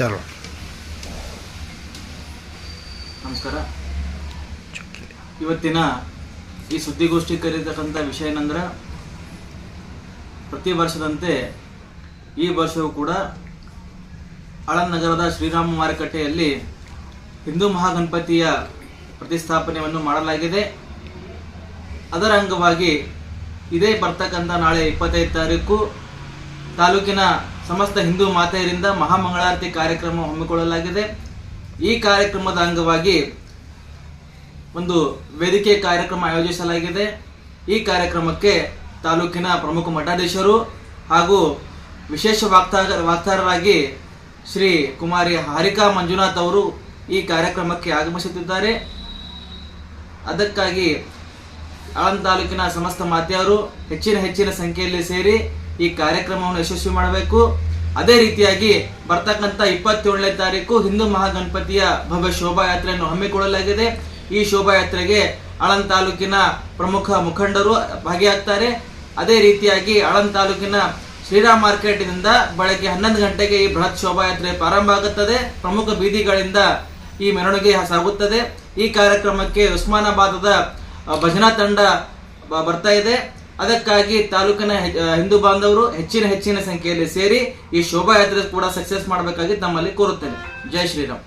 ಚಾಲು ನಮಸ್ಕಾರ. ಇವತ್ತಿನ ಈ ಸುದ್ದಿಗೋಷ್ಠಿ ಕರೀತಕ್ಕಂಥ ವಿಷಯ ಏನಂದ್ರೆ ಪ್ರತಿ ವರ್ಷದಂತೆ ಈ ವರ್ಷವೂ ಕೂಡ ಆಳಂದ್ ನಗರದ ಶ್ರೀರಾಮ ಮಾರುಕಟ್ಟೆಯಲ್ಲಿ ಹಿಂದೂ ಮಹಾಗಣಪತಿಯ ಪ್ರತಿಷ್ಠಾಪನೆಯನ್ನು ಮಾಡಲಾಗಿದೆ. ಅದರ ಅಂಗವಾಗಿ ಇದೇ ಬರ್ತಕ್ಕಂಥ ನಾಳೆ ಇಪ್ಪತ್ತೈದು ತಾರೀಕು ತಾಲೂಕಿನ ಸಮಸ್ತ ಹಿಂದೂ ಮಾತೆಯರಿಂದ ಮಹಾಮಂಗಳಾರತಿ ಕಾರ್ಯಕ್ರಮ ಹಮ್ಮಿಕೊಳ್ಳಲಾಗಿದೆ. ಈ ಕಾರ್ಯಕ್ರಮದ ಅಂಗವಾಗಿ ಒಂದು ವೇದಿಕೆ ಕಾರ್ಯಕ್ರಮ ಆಯೋಜಿಸಲಾಗಿದೆ. ಈ ಕಾರ್ಯಕ್ರಮಕ್ಕೆ ತಾಲೂಕಿನ ಪ್ರಮುಖ ಮಠಾಧೀಶರು ಹಾಗೂ ವಿಶೇಷ ವಾಕ್ತಾರ ವಾಕ್ತಾರರಾಗಿ ಶ್ರೀ ಕುಮಾರಿ ಹಾರಿಕಾ ಮಂಜುನಾಥ್ ಅವರು ಈ ಕಾರ್ಯಕ್ರಮಕ್ಕೆ ಆಗಮಿಸುತ್ತಿದ್ದಾರೆ. ಅದಕ್ಕಾಗಿ ಆಳಂದ ತಾಲೂಕಿನ ಸಮಸ್ತ ಮಾತೆಯರು ಹೆಚ್ಚಿನ ಹೆಚ್ಚಿನ ಸಂಖ್ಯೆಯಲ್ಲಿ ಸೇರಿ ಈ ಕಾರ್ಯಕ್ರಮವನ್ನು ಯಶಸ್ವಿ ಮಾಡಬೇಕು. ಅದೇ ರೀತಿಯಾಗಿ ಬರ್ತಕ್ಕಂಥ ಇಪ್ಪತ್ತೇಳನೇ ತಾರೀಕು ಹಿಂದೂ ಮಹಾಗಣಪತಿಯ ಭವ್ಯ ಶೋಭಾಯಾತ್ರೆಯನ್ನು ಹಮ್ಮಿಕೊಳ್ಳಲಾಗಿದೆ. ಈ ಶೋಭಾಯಾತ್ರೆಗೆ ಅಳನ್ ತಾಲೂಕಿನ ಪ್ರಮುಖ ಮುಖಂಡರು ಭಾಗಿಯಾಗ್ತಾರೆ. ಅದೇ ರೀತಿಯಾಗಿ ಆಳಂದ್ ತಾಲೂಕಿನ ಶ್ರೀರಾಮ್ ಮಾರ್ಕೆಟ್ನಿಂದ ಬೆಳಗ್ಗೆ ಹನ್ನೊಂದು ಗಂಟೆಗೆ ಈ ಬೃಹತ್ ಶೋಭಾಯಾತ್ರೆ ಪ್ರಾರಂಭ ಆಗುತ್ತದೆ. ಪ್ರಮುಖ ಬೀದಿಗಳಿಂದ ಈ ಮೆರವಣಿಗೆ ಸಾಗುತ್ತದೆ. ಈ ಕಾರ್ಯಕ್ರಮಕ್ಕೆ ಉಸ್ಮಾನಾಬಾದದ ಭಜನಾ ತಂಡ ಬರ್ತಾ ಇದೆ. ಅದಕ್ಕಾಗಿ ತಾಲೂಕಿನ ಹಿಂದೂ ಬಾಂಧವರು ಹೆಚ್ಚಿನ ಹೆಚ್ಚಿನ ಸಂಖ್ಯೆಯಲ್ಲಿ ಸೇರಿ ಈ ಶೋಭಾಯಾತ್ರೆ ಕೂಡ ಸಕ್ಸಸ್ ಮಾಡಬೇಕಾಗಿ ತಮ್ಮಲ್ಲಿ ಕೋರುತ್ತೇನೆ. ಜೈ ಶ್ರೀರಾಮ್.